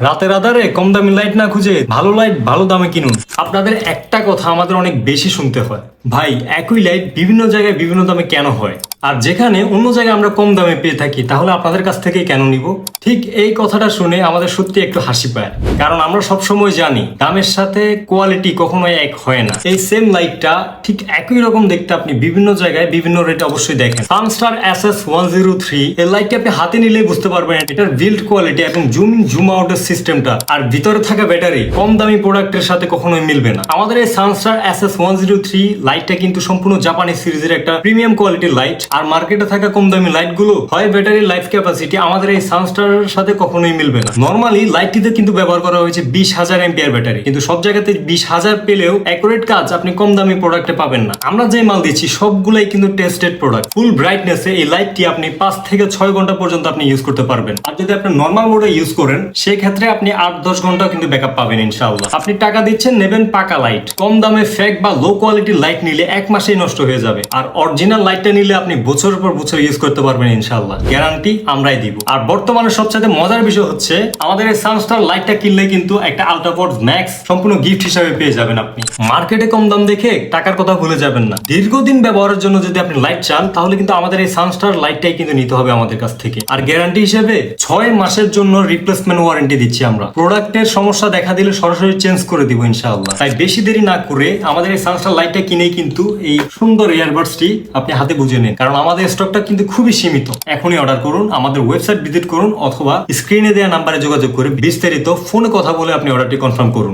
রাতের আধারে কম দামি লাইট না খুঁজে ভালো লাইট ভালো দামে কিনুন। আপনাদের একটা কথা আমাদের অনেক বেশি শুনতে হয়। ভাই, একই লাইট বিভিন্ন জায়গায় বিভিন্ন দামে কেন হয়? আর যেখানে অন্য জায়গায় আমরা কম দামে পেয়ে থাকি, তাহলে আপনাদের কাছ থেকে কেন নিব? ঠিক এই কথাটা শুনে আমাদের সত্যি একটু হাসি পায়। কারণ আমরা সব সময় জানি, দামের সাথে কোয়ালিটি কখনোই এক হয় না। এই সেম লাইটটা ঠিক একই রকম দেখতে আপনি বিভিন্ন জায়গায় বিভিন্ন রেট অবশ্যই দেখেন। Sunstar S S one zero three এই লাইটটি আপনি হাতে নিলেই বুঝতে পারবেন, এটার বিল্ড কোয়ালিটি এবং জুম জুম আউটের সিস্টেমটা আর ভিতরে থাকা ব্যাটারি কম দামি প্রোডাক্টের সাথে কখনোই মিলবে না। আমাদের এই Sunstar S S one zero three লাইটটা কিন্তু সম্পূর্ণ জাপানি সিরিজের একটা প্রিমিয়াম কোয়ালিটির লাইট আর মার্কেটে থাকা কম দামি লাইটগুলো হয় ব্যাটারি লাইফ ক্যাপাসিটি। আমাদের এই সানস্টারের সাথে কখনোই মিলবে না। নর্মালি লাইটটিতে কিন্তু ব্যবহার করা হয়েছে বিশ হাজার এম্পিয়ার ব্যাটারি। কিন্তু সব জায়গাতে বিশ হাজার পেলেও অ্যাকুরেট কাজ আপনি কম দামি প্রোডাক্টে পাবেন না। আমরা যে মাল দিচ্ছি, সবগুলাই কিন্তু টেস্টেড প্রোডাক্ট ফুল ব্রাইটনেসে এই লাইটটি আপনি পাঁচ থেকে ছয় ঘণ্টা পর্যন্ত আপনি ইউজ করতে পারবেন। আর যদি আপনি নর্মাল মোডে ইউজ করেন সেই ক্ষেত্রে আপনি আট দশ ঘন্টাও কিন্তু ব্যাকআপ পাবেন, ইনশাআল্লাহ। আপনি টাকা দিচ্ছেন, নেবেন পাকা লাইট কম দামে ফেক বা লো কোয়ালিটির লাইট নিলে এক মাসেই নষ্ট হয়ে যাবে। আর অরিজিনাল লাইটটা নিলে আপনি বছরের পর বছর ইউজ করতে পারবেন ইনশাআল্লাহ। গ্যারান্টি আমরাই দিব। আর বর্তমানে সবচেয়ে মজার বিষয় হচ্ছে, আমাদের এই সানস্টার লাইটটা কিনলে কিন্তু একটা আলট্রাফোর্স ম্যাক্স সম্পূর্ণ গিফট হিসাবে পেয়ে যাবেন আপনি। মার্কেটে কম দাম দেখে টাকার কথা ভুলে যাবেন না। দীর্ঘদিন ব্যবহারের জন্য যদি আপনি লাইট চান, তাহলে কিন্তু আমাদের এই সানস্টার লাইটটাই কিন্তু নিতে হবে আমাদের কাছ থেকে। আর গ্যারান্টি হিসেবে ছয় মাসের জন্য রিপ্লেসমেন্ট ওয়ারেন্টি দিচ্ছি আমরা। প্রোডাক্টের সমস্যা দেখা দিলে সরাসরি চেঞ্জ করে দিব ইনশাআল্লাহ। তাই বেশি দেরি না করে আমাদের এই সানস্টার লাইটটা কিনেই কিন্তু এই সুন্দর ইয়ারবাডসটি আপনি হাতে বুঝে নিন। কারণ আমাদের স্টকটা কিন্তু খুবই সীমিত। এখনই অর্ডার করুন, আমাদের ওয়েবসাইট ভিজিট করুন অথবা স্ক্রিনে দেওয়া নাম্বারে যোগাযোগ করে বিস্তারিত ফোনে কথা বলে আপনি অর্ডারটি কনফার্ম করুন।